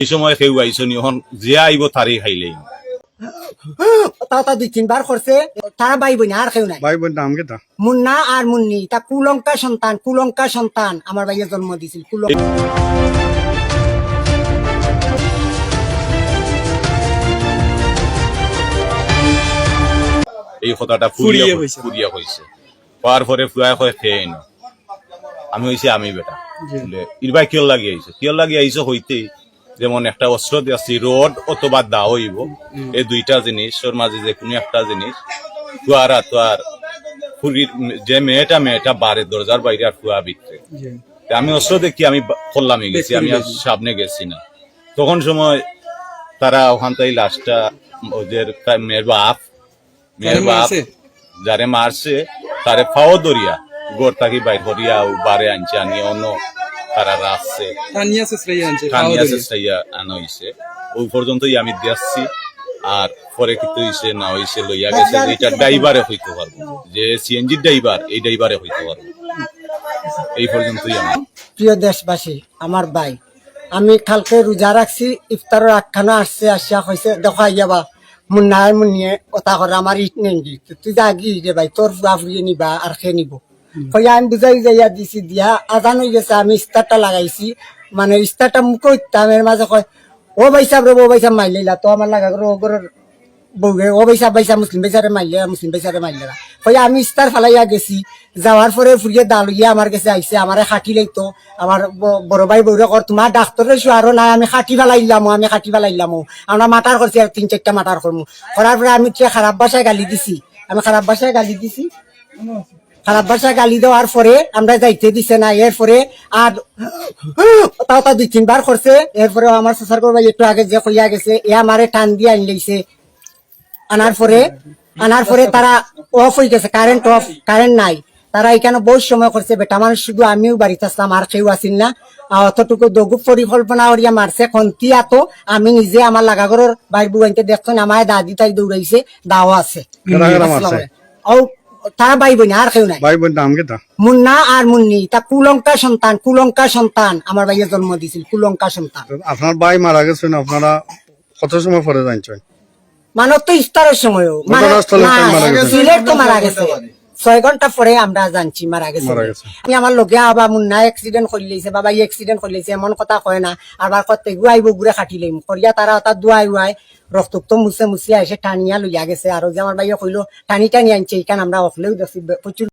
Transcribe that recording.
এই সময় কেউ আইসো নি এখন যে আইব তারই খাইলেই তাও তা দুই তিনবার করছে তারা ভাই বোন আর কেউ নাই। ভাই বোন নাম কেটা মুন্না আর মুন্নি তা কুলঙ্কা সন্তান কুলঙ্কা সন্তান আমার ভাইয়ের জন্ম দিছিল কুলঙ্কা। এই কথাটা ফুরিয়ে ফুরিয়া হইছে। ফুরিয়া হয়েছে হওয়ার পরে ফুয়া খেয়ে আমি হইছি আমি বেটা। বলে ইরবাই কিয় লাগি আইছো? কিয় লাগি আইছো হইতে যেমন একটা অস্ত্র দিয়েছি রড অথবা দা হইব। এই দুইটা জিনিস ওর মাঝে যে কোনো একটা জিনিস ফুয়ারা তো আর ফুরির যে মেয়েটা মেয়েটা বারে দরজার বাইরে আর ফুয়া ভিতরে। আমি অস্ত্র দেখি আমি করলামই গেছি আমি আর সামনে গেছি না। তখন সময় তারা ওখান থেকে লাশটা ওদের মেয়ের বাপ মেয়ের বাপ যারে মারছে তারে ফাও দরিয়া গোর থাকি বাইর করিয়া বারে আনছে আনি অন্য তারা রাখছে। চেষ্টাইয়া আনা হইছে ওই পর্যন্তই আমি দিয়াচ্ছি। আর পরে কিন্তু হইছে না হইছে লইয়া গেছে এটা ড্রাইভারে হইতে পারব। যে সিএনজি ড্রাইভার এই ড্রাইভারে হইতে পারব। এই পর্যন্তই আমি প্রিয় দেশবাসী আমার ভাই আমি কালকে রোজা রাখছি ইফতারের আখ্যানো আসছে আসিয়া কইছে দেখা যাবা মুন্না আর মুন্নিয়ে কথা করে আমার ইট নেই তুই যা গি রে ভাই তোর ফুয়া ফুরিয়ে নিবা আর খেয়ে নিব? কইয়া আমি বুঝাই যাইয়া দিছি দিয়া, আজান হয়ে গেছে আমি ইস্তারটা লাগাইছি। মানে ইস্তারটা মুখে উঠতাম এর মাঝে কয় ও ভাই সাহেব রে ও ভাই সাহেব মাইলিলা তো আমার লাগা করে ও বউগে ও পয়সা পয়সা মুসলিম পয়সারে মারলে মুসলিম পয়সারে মারলে না কই আমি ইস্তার ফালাইয়া গেছি যাওয়ার পরে ফুরিয়ে দালুইয়া আমার কাছে আইছে আমারে খাটি লাইতো আমার বড় ভাই বউরে কর তোমার ডাক্তারের আরও নাই, আমি খাটি ফেলাইলাম আমি খাটি ফেলাইলাম আমরা মাটার করছি আর তিন চারটা মাটার করব করার পরে আমি খারাপ ভাষায় গালি দিছি, আমি খারাপ ভাষায় গালি দিছি। খারাপ ভাষায় গালি দেওয়ার পরে আমরা যাইতে দিছে না এরপরে আর তাও তা দুই তিনবার করছে এরপরে আমার একটু আগে যে কইয়া গেছে এ আমারে টান দিয়ে আন লাইছে। আনার পরে আনার পরে তারা অফ হয়ে গেছে কারেন্ট অফ কারেন্ট নাই। তারা এখানে বহুত সময় করছে বেটা মানুষ শুধু আমিও বাড়িতে আসলাম আর কেউ আসিল না। অতটুকু দগু পরিকল্পনা করিয়া মারছে খন্তিয়া তো আমি নিজে আমার লাগাগরের বাইর বুয়াইতে দেখছেন আমার দাদি তাই দৌড়াইছে দাও আছে? ও তারা ভাই বোন আর কেউ নাই। ভাই বোন নাম কেটা মুন্না আর মুন্নি তা কুলঙ্কা সন্তান কুলঙ্কা সন্তান আমার ভাইয়ের জন্ম দিছিল কুলঙ্কা সন্তান। আপনার ভাই মারা গেছেন আপনারা কত সময় পরে জানছেন? মানব তো ইফতারের সময়ও। মানে। সিলেট তো মারা গেছে। ছয় ঘণ্টা পরে আমরা জানছি মারা গেছে। আমি আমার লগে আবার মুন্না এক্সিডেন্ট করে লৈছে বাবা ই এক্সিডেন্ট করে লৈছে এমন কথা কয় না। আবার কত গুয়াইব গুড়ে খাটি লইম করিয়া তারা তার দুয়াই উয়াই রক্ত মুছে মুছে এসে টানিয়া লইয়া গেছে। আর যে আমার ভাইয়া কইলো টানি টানি আনছে এখানে আমরা অফলেও দেখছি প্রচুর